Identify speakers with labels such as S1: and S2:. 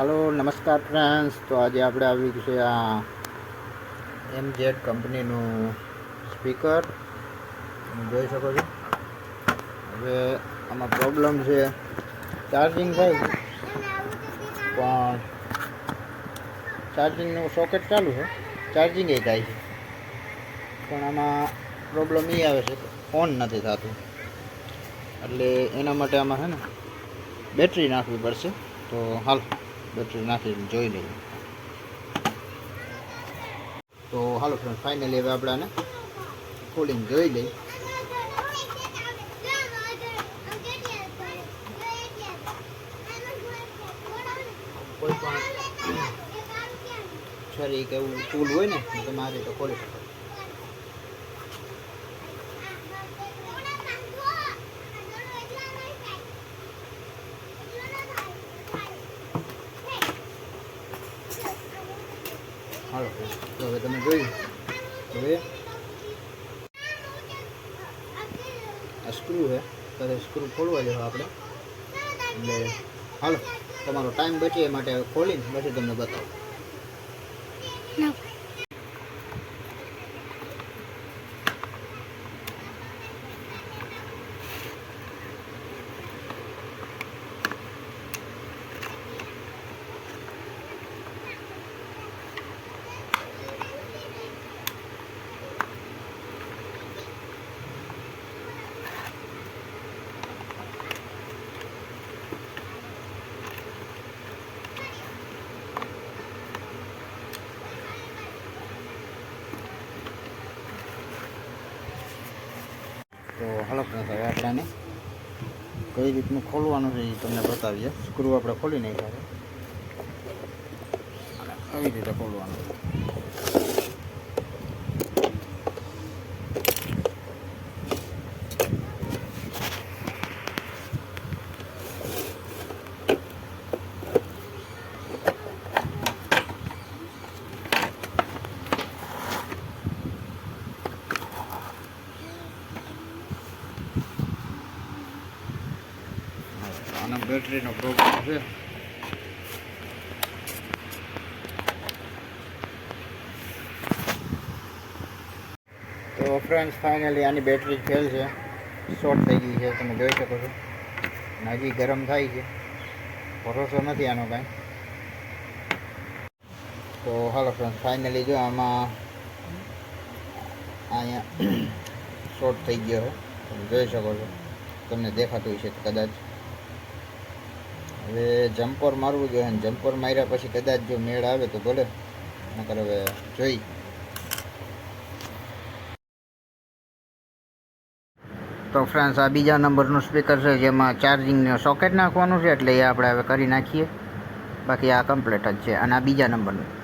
S1: Friends તો આજે આપણે આવી છે આ એમ જેડ કંપનીનું સ્પીકર તમે જોઈ શકો છો. હવે આમાં પ્રોબ્લેમ છે ચાર્જિંગ થાય પણ ચાર્જિંગનું સોકેટ ચાલુ છે. ચાર્જિંગ એ થાય છે. પણ આમાં પ્રોબ્લેમ એ આવે છે કે ઓન નથી થતું. એટલે એના માટે આમાં છે ને બેટરી નાખવી પડશે. તો હાલ. બેટરી નાખીને જોઈ લઈએ તો હાલો ફ્રેન્ડ ફાઇનલી હવે આપણાને ખોલીને જોઈ લઈએ. કોઈ પણ છરી કે એવું ટૂલ હોય ને તો તમે આ ખોલી શકો હાલો તો હવે તમે જોયું હવે આ સ્ક્રૂ છે. ત્યારે સ્ક્રૂ ખોલવા જવા આપણે. એટલે હાલો, તમારો ટાઈમ બચે એ માટે ખોલીને પછી તમને બતાવો. તો હાલો હવે આપણે કઈ રીતનું ખોલવાનું છે એ તમને બતાવીએ. સ્ક્રૂ આપણે ખોલી નાખ્યા છે. અને આવી રીતે ખોલવાનું આનો બેટરીનો પ્રોબ્લેમ છે. તો ફ્રેન્ડ્સ ફાઇનલી આની બેટરી ફેલ છે. શોર્ટ થઈ ગઈ છે, તમે જોઈ શકો છો. હજી ગરમ થાય છે. ભરોસો નથી આનો કાંઈ. તો હાલો ફ્રેન્ડ ફાઇનલી જો આમાં અહીંયા શોર્ટ થઈ ગયો છે. તમે જોઈ શકો છો. તમને દેખાતું છે કદાચ. હવે જમ્પર મારવું જોઈએ અને જમ્પર માર્યા પછી કદાચ જો મેળ આવે તો ભલે. નકર હવે જોઈ. તો ફ્રેન્ડ્સ, આ બીજા નંબરનું સ્પીકર છે જેમાં ચાર્જિંગને સોકેટ નાખવાનું છે એટલે એ આપણે હવે કરી નાખીએ. બાકી આ કમ્પ્લીટ જ છે અને આ બીજા નંબરનું.